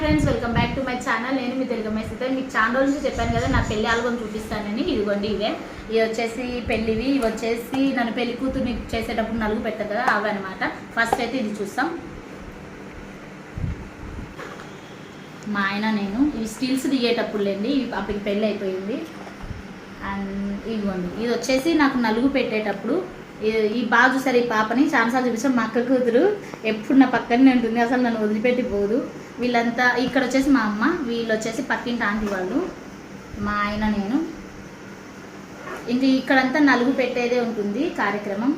Friends welcome back to my channel నేను మీ తెలుగు మేస్తే మీకు చాలా రోజులు నుంచి చెప్పాను కదా నా పెళ్ళి ఆల్బమ్ చూపిస్తానని. ఇదిగోండి ఇవే. ఇవి వచ్చేసి పెళ్ళివి. ఇవి వచ్చేసి నన్ను పెళ్ళి కూతుర్ని చేసేటప్పుడు నలుగు పెట్టదు కదా అవి అనమాట ఫస్ట్ అయితే ఇది చూస్తాం. మా ఆయన నేను. ఇవి స్టీల్స్ దిగేటప్పుడు లేండి ఇవి అప్పటికి పెళ్ళి అయిపోయింది. అండ్ ఇదిగోండి. ఇది వచ్చేసి నాకు నలుగు పెట్టేటప్పుడు. ఈ- ఈ బాగా చూసారు ఈ పాపని చాలాసార్లు చూపించాం మా అక్క కూతురు ఎప్పుడు నా పక్కనే ఉంటుంది. అసలు నన్ను వదిలిపెట్టి పోదు. వీళ్ళంతా ఇక్కడ వచ్చేసి మా అమ్మ వీళ్ళు వచ్చేసి పక్కింటి ఆంటీ వాళ్ళు మా ఆయన నేను. ఇంక ఇక్కడంతా నలుగు పెట్టేదే ఉంటుంది కార్యక్రమం.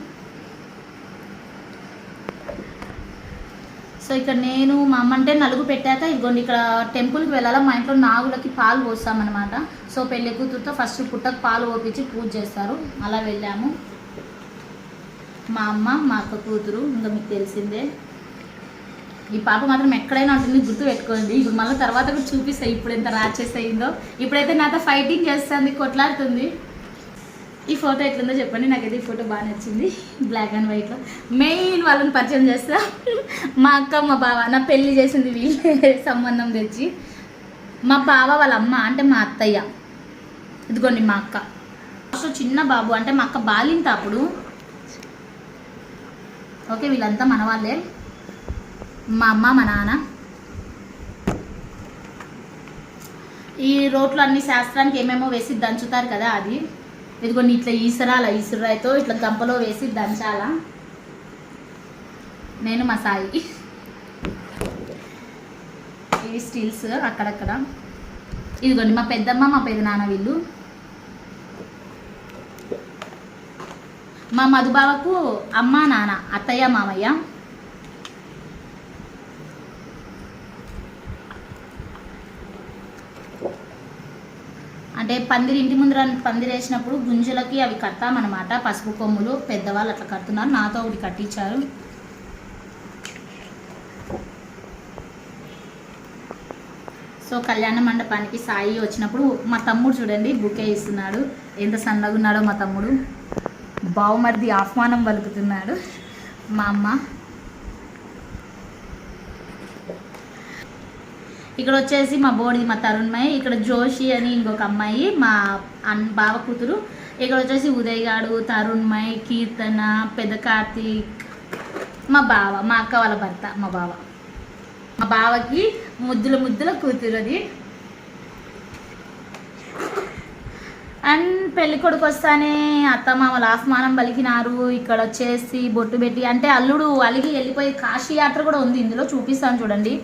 సో ఇక్కడ నేను మా అమ్మ అంటే నలుగు పెట్టాక ఇదిగోండి ఇక్కడ టెంపుల్కి వెళ్ళాలా? మా ఇంట్లో నాగులకి పాలు పోస్తామన్నమాట. సో పెళ్ళి కూతురుతో ఫస్ట్ పుట్టకు పాలు పోపించి పూజ చేస్తారు. అలా వెళ్ళాము. మా అమ్మ మా అక్క కూతురు ఇంకా మీకు తెలిసిందే. ఈ పాప మాత్రం ఎక్కడైనా ఉంటుంది గుర్తు పెట్టుకోండి. ఇప్పుడు మళ్ళీ తర్వాత కూడా చూపిస్తాయి ఇప్పుడు ఎంత రాచేస్ అయిందో. ఇప్పుడైతే నాతో ఫైటింగ్ చేస్తుంది కొట్లాడుతుంది. ఈ ఫోటో ఎట్లుందో చెప్పండి నాకైతే ఈ ఫోటో బాగా నచ్చింది. బ్లాక్ అండ్ వైట్లో మెయిన్ వాళ్ళని పరిచయం చేస్తా. మా అక్క మా బావ నా పెళ్ళి చేసింది వీళ్ళే సంబంధం తెచ్చి. మా బావ వాళ్ళ అమ్మ అంటే మా అత్తయ్య. ఇదిగోండి మా అక్క. ఫస్ట్ చిన్న బాబు అంటే మా అక్క బాలింత అప్పుడు. ఓకే వీళ్ళంతా మన వాళ్ళే. మా అమ్మ మా నాన్న. ఈ రోట్లో అన్ని శాస్త్రానికి ఏమేమో వేసి దంచుతారు కదా అది. ఇదిగోండి ఇట్లా ఈసరాల ఈసురాయితో ఇట్లా గంపలో వేసి దంచాల? నేను మా సాయి. ఇవి స్టీల్స్ అక్కడక్కడ. ఇదిగోండి మా పెద్దమ్మ మా పెదనాన్న వీళ్ళు. మా మధుబావకు అమ్మ నాన్న అత్తయ్య మామయ్య. అంటే పందిరి ఇంటి ముందర పందిరి వేసినప్పుడు గుంజలకి అవి కడతామన్నమాట పసుపు కొమ్ములు పెద్దవాళ్ళు అట్లా కడుతున్నారు. నాతో ఒకటి కట్టించారు. సో కళ్యాణ మండపానికి సాయి వచ్చినప్పుడు మా తమ్ముడు చూడండి బుకే ఇస్తున్నాడు. ఎంత సన్నగా ఉన్నాడో మా తమ్ముడు. బావుమర్ది ఆహ్వానం పలుకుతున్నాడు. మా అమ్మ. ఇక్కడ వచ్చేసి మా బోడిది మా తరుణ్మయ్య ఇక్కడ జోషి అని ఇంకొక అమ్మాయి మా అన్ బావ కూతురు. ఇక్కడ వచ్చేసి ఉదయ్ గాడు తరుణ్మయ్ కీర్తన పెద్ద కార్తీక్ మా బావ మా అక్క వాళ్ళ భర్త మా బావ. మా బావకి ముద్దుల ముద్దుల కూతురు అది. అండ్ పెళ్ళి కొడుకు వస్తానే అత్తమామలు ఆహ్వానం పలికినారు. ఇక్కడ వచ్చేసి బొట్టు పెట్టి అంటే అల్లుడు అలిగి వెళ్ళిపోయి కాశీ యాత్ర కూడా ఉంది. ఇందులో చూపిస్తాను చూడండి.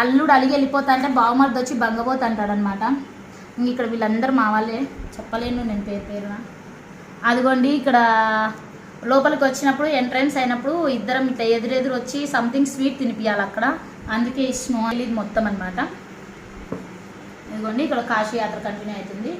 అల్లుడు అలిగి వెళ్ళిపోతా అంటే బావమరిది వచ్చి బంగబోతు అంటాడనమాట ఇంక ఇక్కడ వీళ్ళందరూ మా వాళ్ళే. చెప్పలేను నేను పేరు పేరున. అదిగోండి ఇక్కడ లోపలికి వచ్చినప్పుడు ఎంట్రన్స్ అయినప్పుడు ఇద్దరం ఇట్లా ఎదురెదురు వచ్చి సంథింగ్ స్వీట్ తినిపించాలి అక్కడ. అందుకే ఇష్టం ఇది మొత్తం అనమాట ఇదిగోండి ఇక్కడ కాశీ యాత్ర కంటిన్యూ అవుతుంది.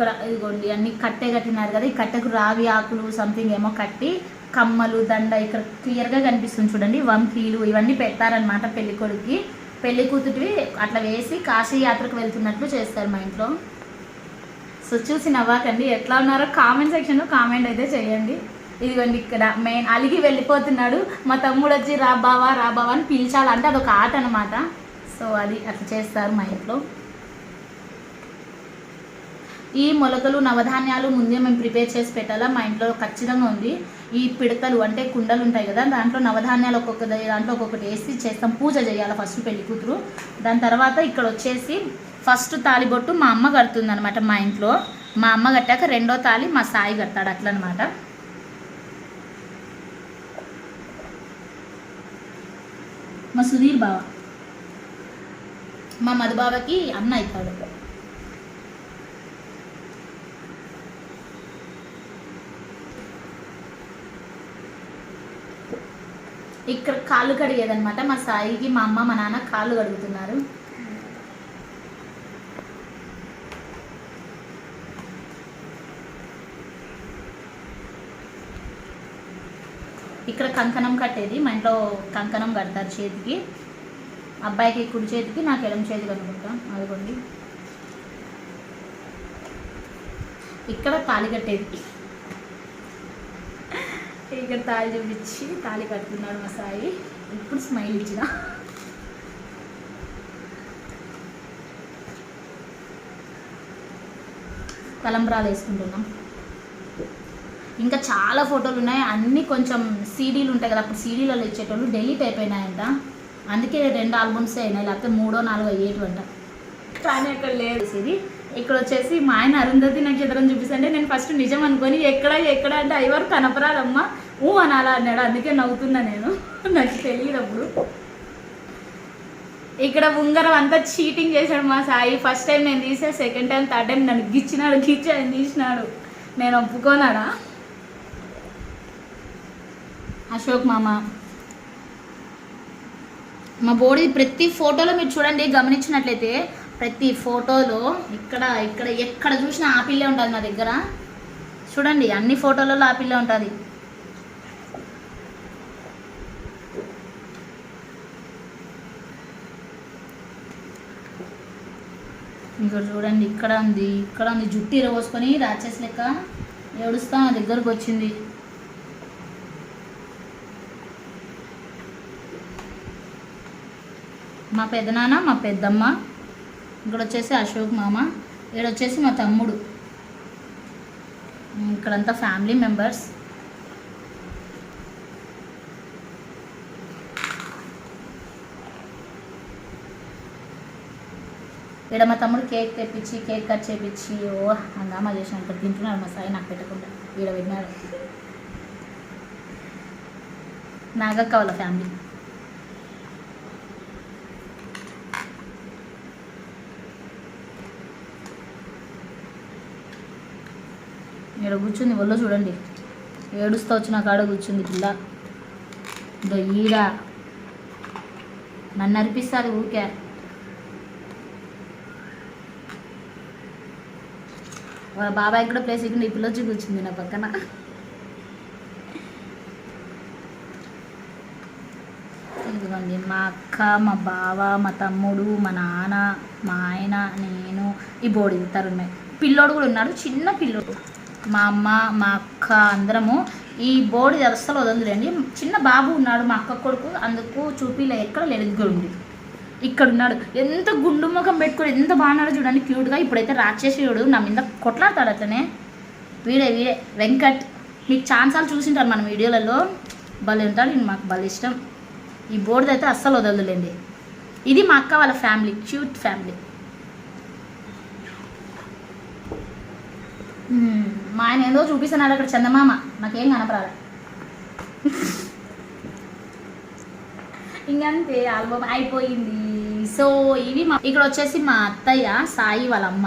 ఇక్కడ ఇదిగోండి అన్ని కట్టే కట్టినారు కదా ఈ కట్టెకు రావి ఆకులు సంథింగ్ ఏమో కట్టి కమ్మలు దండ ఇక్కడ క్లియర్గా కనిపిస్తుంది చూడండి వంకీలు ఇవన్నీ పెడతారనమాట పెళ్ళి కొడుకుకి. పెళ్ళి కూతుటివి అట్లా వేసి కాశీ యాత్రకు వెళ్తున్నట్లు చేస్తారు మా ఇంట్లో. సో చూసి నవ్వాకండి ఎట్లా ఉన్నారో కామెంట్ సెక్షన్లో కామెంట్ అయితే చేయండి. ఇదిగోండి ఇక్కడ మెయిన్ అలిగి వెళ్ళిపోతున్నాడు మా తమ్ముడు వచ్చి రా బావా రా బావా అని పిలిచాలంటే అదొక ఆట అనమాట సో అది అట్లా చేస్తారు మా ఇంట్లో. ఈ మొలకలు నవధాన్యాలు ముందే మేము ప్రిపేర్ చేసి పెట్టాలా? మా ఇంట్లో ఖచ్చితంగా ఉంది. ఈ పిడతలు అంటే కుండలు ఉంటాయి కదా దాంట్లో నవధాన్యాలు ఒక్కొక్క దాంట్లో ఒక్కొక్కటి వేసి చేస్తాం. పూజ చేయాలి ఫస్ట్ పెళ్ళి కూతురు. దాని తర్వాత ఇక్కడ వచ్చేసి ఫస్ట్ తాలిబొట్టు మా అమ్మ కడుతుంది అనమాట మా ఇంట్లో. మా అమ్మ కట్టాక రెండో తాలి మా సాయి కడతాడు అట్లా అనమాట మా సుధీర్ బావ. మా మధుబావకి అన్న అవుతాడు. ఇక్కడ కాళ్ళు కడిగేదనమాట మా సాయికి మా అమ్మ మా నాన్న కాళ్ళు కడుగుతున్నారు. ఇక్కడ కంకణం కట్టేది. మా ఇంట్లో కంకణం కడతారు చేతికి. అబ్బాయికి కుడి చేతికి నాకు ఎడమ చేతికి అనుకుంటా అదిగోండి. ఇక్కడ తాళి కట్టేది. ఇక్కడ తాళి చూపించి తాళి కట్టుకున్నాడు మా సాయి. ఇప్పుడు స్మైల్ ఇచ్చిన. తలంబ్రాలు వేసుకుంటున్నాం. ఇంకా చాలా ఫోటోలు ఉన్నాయి. అన్నీ కొంచెం సీడీలు ఉంటాయి కదా అప్పుడు సీడీలలో ఇచ్చేటోళ్ళు డెలీట్ అయిపోయినాయంట అందుకే రెండు ఆల్బమ్సే అయినాయి లేకపోతే మూడో నాలుగో అయ్యేటివంట కానీ అక్కడ లేదు. ఇది ఇక్కడ వచ్చేసి మా ఆయన అరుంధతి నక్షత్రం చూపిస్తుంటే నేను ఫస్ట్ నిజం అనుకొని ఎక్కడ ఎక్కడ అంటే అయ్యవారు కనపరాదమ్మా. ఊ అనాలా అన్నాడు. అందుకే నవ్వుతున్నా నేను. నాకు తెలియదు అప్పుడు. ఇక్కడ ఉంగరం అంతా చీటింగ్ చేశాడు మా సాయి. ఫస్ట్ టైం నేను తీసా సెకండ్ టైం థర్డ్ టైం నన్ను గిచ్చినాడు గిచ్చి ఆయన తీసినాడు. నేను ఒప్పుకోనాడా? అశోక్ మామ. మా బోడీ ప్రతి ఫోటోలో మీరు చూడండి గమనించినట్లయితే ప్రతి ఫోటోలో ఇక్కడ ఇక్కడ ఎక్కడ చూసినా ఆపిల్లే ఉంటుంది నా దగ్గర. చూడండి అన్ని ఫోటోలలో ఆపిల్లే ఉంటుంది. ఇంకా చూడండి ఇక్కడ ఉంది ఇక్కడ ఉంది. జుట్టు ఇరవోసుకొని రాచేసి లెక్క ఏడుస్తా నా దగ్గరకు వచ్చింది. మా పెదనాన్న మా పెద్దమ్మ ఇక్కడ వచ్చేసి అశోక్ మామ ఇక్కడ వచ్చేసి మా తమ్ముడు. ఇక్కడంతా ఫ్యామిలీ మెంబర్స్. ఇక్కడ మా తమ్ముడు కేక్ తెప్పించి కేక్ కట్ చేపించి ఓ హంగామా చేసిన ఇక్కడ తింటున్నాడు మా సాయి నాకు పెట్టకుండా. ఈడ విన్నాడు. నాగక్క వాళ్ళ ఫ్యామిలీ. ఇక్కడ కూర్చుంది ఒళ్ళో చూడండి. ఏడుస్తా వచ్చిన కాడ కూర్చుంది పిల్ల. ఇదో ఈడ. నన్ను అరిపిస్తారు ఊరికే. బాబాయ్ కూడా ప్లేస్ ఇక్కడ ఈ పిల్లొచ్చి కూర్చుంది నా పక్కన. ఇదిగోండి మా అక్క మా బావ మా తమ్ముడు మా నాన్న మా ఆయన నేను ఈ బోడి తరుణ్ పిల్లోడు కూడా ఉన్నాడు చిన్న పిల్లోడు. మా అమ్మ మా అక్క అందరము ఈ బోడి అస్సలు వదలలేండి చిన్న బాబు ఉన్నాడు మా అక్క కొడుకు అందుకు చూపిలే ఎక్కడ లేదు ఇదిగోండి. ఇక్కడ ఉన్నాడు ఎంత గుండు ముఖం పెట్టుకొని ఎంత బాగున్నాడో చూడండి. క్యూట్గా ఇప్పుడైతే రాక్షసుడు నా మీద కొట్లాడతాడు అతనే. వీడే వీడే. వెంకట్ మీకు ఛాన్సాలు చూసింటారు మన వీడియోలలో. భలే ఉంటాడు ఈయన మాకు భలే ఇష్టం. ఈ బోర్డు అయితే అస్సలు వదలలేండి ఇది మా అక్క వాళ్ళ ఫ్యామిలీ క్యూట్ ఫ్యామిలీ మా ఆయన ఏదో చూపిస్తున్నాడు అక్కడ చందమామ. నాకేం కనపరాలి ఇంకంతే ఆల్బమ్ అయిపోయింది. సో ఇవి మా ఇక్కడ వచ్చేసి మా అత్తయ్య సాయి వాళ్ళ అమ్మ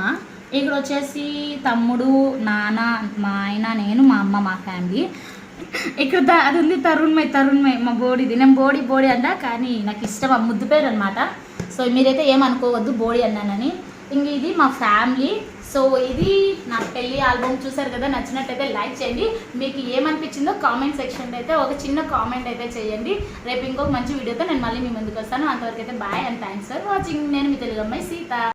ఇక్కడ వచ్చేసి తమ్ముడు నాన్న మా ఆయన నేను మా అమ్మ మా ఫ్యామిలీ ఇక్కడ అది ఉంది తరుణ్మయ్ తరుణ్మై మా బోడిది. నేను బోడి బోడి అంట కానీ నాకు ఇష్టం ఆ ముద్దు పేరు అనమాట సో మీరైతే ఏమనుకోవద్దు బోడి అన్నానని. ఇంక ఇది మా ఫ్యామిలీ. సో ఇది నా పెళ్ళి ఆల్బమ్ చూసారు కదా నచ్చినట్టయితే లైక్ చేయండి. మీకు ఏమనిపించిందో కామెంట్ సెక్షన్లో అయితే ఒక చిన్న కామెంట్ అయితే చేయండి. రేపు ఇంకొక మంచి వీడియోతో నేను మళ్ళీ మీ ముందుకు వస్తాను. అంతవరకు అయితే bye and thanks for watching. నేను మీ తెలుగు అమ్మాయి సీత.